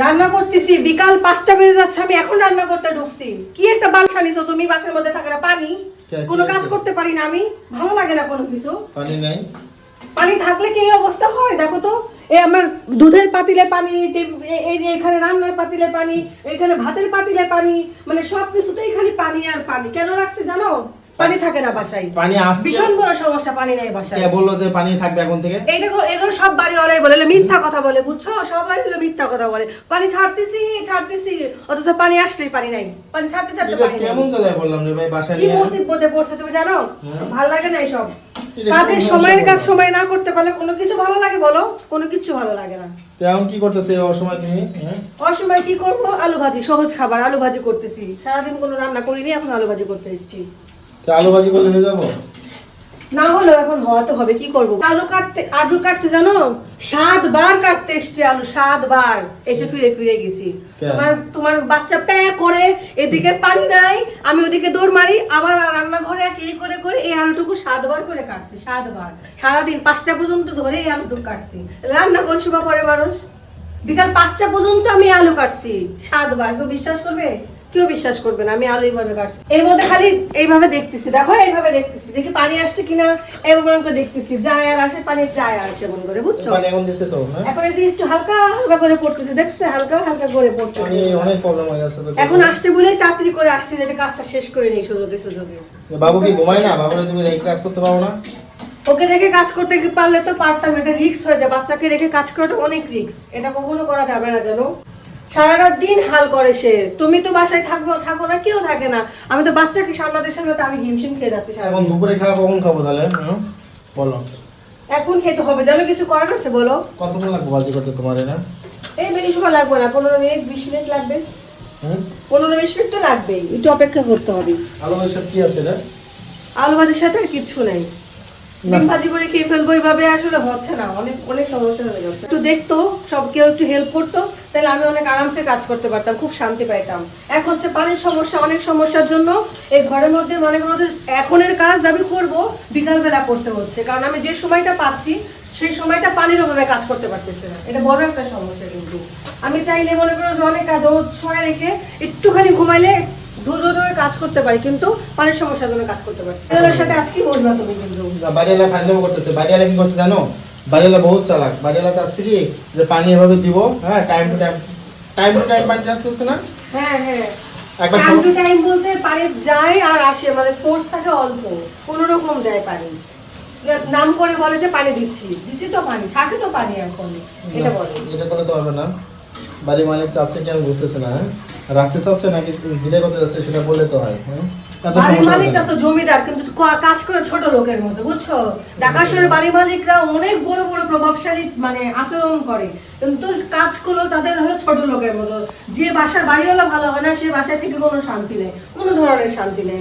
রান্না করতেছি। বিকাল পাঁচটা বেজে যাচ্ছে আমি এখন রান্না করতে ঢুকছি। কি একটা বালসা নিছো তুমি বাসার মধ্যে থাকে না পানি? কোনো কাজ করতে পারি না আমি। ভালো লাগে না কোনো কিছু। পানি নাই? পানি থাকলে কি এই অবস্থা হয়? দেখো তো এই আমার দুধের পাতিলে পানি এই যে এখানে রান্নার পাতিলে পানি এখানে ভাতের পাতিলে পানি মানে সব কিছুতেই খালি পানি আর পানি। কেন রাখছে জানো? পানি থাকে না বাসায়। পানি আসছে। ভীষণ বড় সমস্যা পানি নাই বাসায়। কে বলল যে পানি থাকবে এখন থেকে? এগুলো সব বাড়ি ওরাই বলে মিথ্যা কথা বলে বুঝছ? সবাই হলো মিথ্যা কথা বলে। পানি ছাড়তেছি ছাড়তেছি। অথচ পানি আসলেই পানি নাই। পানি ছাড়তে ছাড়তে পানি নাই। কেমন জায়গায় বললাম রে ভাই বাসা কি মুসিবতে পড়ছে তুমি জানো? হ্যাঁ। ভালো লাগে না কাজের সময়ের কাজ সময় না করতে পারলে কোনো কিছু ভালো লাগে বলো? কোনো কিছু ভালো লাগে না। এখন কি করতেছে অসময় তুমি? হ্যাঁ? অসময় কি করব? আলু ভাজি সহজ খাবার আলু ভাজি করতেছি। সারাদিন কোনো রান্না করিনি এখন আলু ভাজি করতে এসেছি। আলু ভাজি করলে হয়ে যাব? না হলেও এখন হবে কি করব? আলু কাটতে আলু কাটছে জানো? সাত বার কাটতে এসছে আলু সাত বার এসে ফিরে ফিরে গেছি। তোমার তোমার বাচ্চা প্যা করে এদিকে পানি নাই আমি ওদিকে দৌড় মারি আবার রান্নাঘরে আসি এই করে করে এই আলুটুকু সাতবার করে কাটছি সাতবার। সারাদিন পাঁচটা পর্যন্ত ধরে এই আলুটুকু কাটছি। রান্না কোন সময় করে মানুষ? বিকাল পাঁচটা পর্যন্ত আমি আলু কাটছি সাতবার। কেউ বিশ্বাস করবে? কেউ বিশ্বাস করবে না আমি আলু এইভাবে কাটছি। এর মধ্যে খালি এইভাবে দেখতেছি দেখো এইভাবে দেখতেছি দেখি পানি আসছে কিনা করে দেখতেছি যায় আর আসে পানি যায় আর আসে মনে করে বুঝছ? পানি এখন দিছে তো হ্যাঁ? এখন এই যে একটু হালকা হালকা করে পড়তেছে দেখছ? হালকা হালকা করে পড়তেছে। অনেক প্রবলেম হয়ে যাচ্ছে এখন আসছে বলেই তাড়াতাড়ি করে আসছে যে এটা কাজটা শেষ করে নেই সুযোগে সুযোগে। বাবু কি ঘুমায় না? বাবুরা তুমি এই কাজ করতে পারো না? ওকে রেখে কাজ করতে পারলে তো পারতাম এটা রিস্ক হয়ে যায়। বাচ্চাকে রেখে কাজ করাটা অনেক রিস্ক এটা কখনো করা যাবে না জানো সারাটা দিন হাল করে সে। তুমি তো বাসায় থাকব থাকো না কেউ থাকে না। আমি তো বাচ্চাকে সামলাতে সামলাতে আমি হিমশিম খেয়ে যাচ্ছি এখন দুপুরে খাওয়া কখন খাব তাহলে? বলো। এখন খেতে হবে। জানো কিছু করার আছে বলো? কতক্ষণ লাগবে ভাজি করতে তোমার না এই বেশি সময় লাগবে না। পনেরো মিনিট বিশ মিনিট লাগবে। হুম? পনেরো বিশ মিনিট তো লাগবেই। একটু অপেক্ষা করতে হবে। আলু ভাজির সাথে কি আছে রে? আলু ভাজির সাথে আর কিচ্ছু নেই। ডিম ভাজি করে খেয়ে ফেলব এইভাবে আসলে হচ্ছে না। অনেক অনেক সমস্যা হয়ে যাচ্ছে। একটু দেখতো সব কেউ একটু হেল্প করতো। তাহলে আমি অনেক আরামসে কাজ করতে পারতাম, খুব শান্তি পাইতাম। এখন হচ্ছে পানির সমস্যা, অনেক সমস্যার জন্য এই ঘরের মধ্যে মনে করো যে এখনের কাজ আমি করব, বিকালবেলা করতে হচ্ছে। কারণ আমি যে সময়টা পাচ্ছি, সেই সময়টা পানির অভাবে কাজ করতে পারতেছে না। এটা বড় একটা সমস্যা কিন্তু। আমি চাইলে মনে করো যে অনেক কাজ ও ছয় রেখে একটুখানি ঘুমাইলে কাজ করতে পারি, কিন্তু পানির সমস্যার জন্য কাজ করতে পারি সাথে আজকে বসবা তুমি কিন্তু। জানো? বাড়িওয়ালা বহুত চালাক। বাড়িওয়ালা চাচ্ছে কি যে পানি এভাবে দিব হ্যাঁ time to time time to time পানি আসতেছে না? হ্যাঁ হ্যাঁ। একবার টাইম টু টাইম বলতে পানি যায় আর আসে মানে ফোর্স থাকে অল্প। কোনো রকম দেয় পানি। নাম করে বলে যে পানি দিচ্ছি। দিছি তো পানি থাকে তো পানি এখন এটা বলে। এটা করলে তো হবে না। বাড়ির মালিক চাচ্ছে কি আমি বুঝতেছি না হ্যাঁ? রাখতে চাচ্ছে নাকি দিলে করতে যাচ্ছে সেটা বললে তো হয় হ্যাঁ? বাড়ির মালিকরা তো জমিদার কিন্তু কাজ করে ছোট লোকের মতো বুঝছ? ঢাকা শহরের বাড়ির মালিকরা অনেক বড় বড় প্রভাবশালী মানে আচরণ করে। কিন্তু কাজ করল তাদের হলো ছোট লোকের মতো। যে বাসার বাড়িওয়ালা ভালো হয় না সে বাসায় থেকে কোনো শান্তি নেই কোনো ধরনের শান্তি নেই।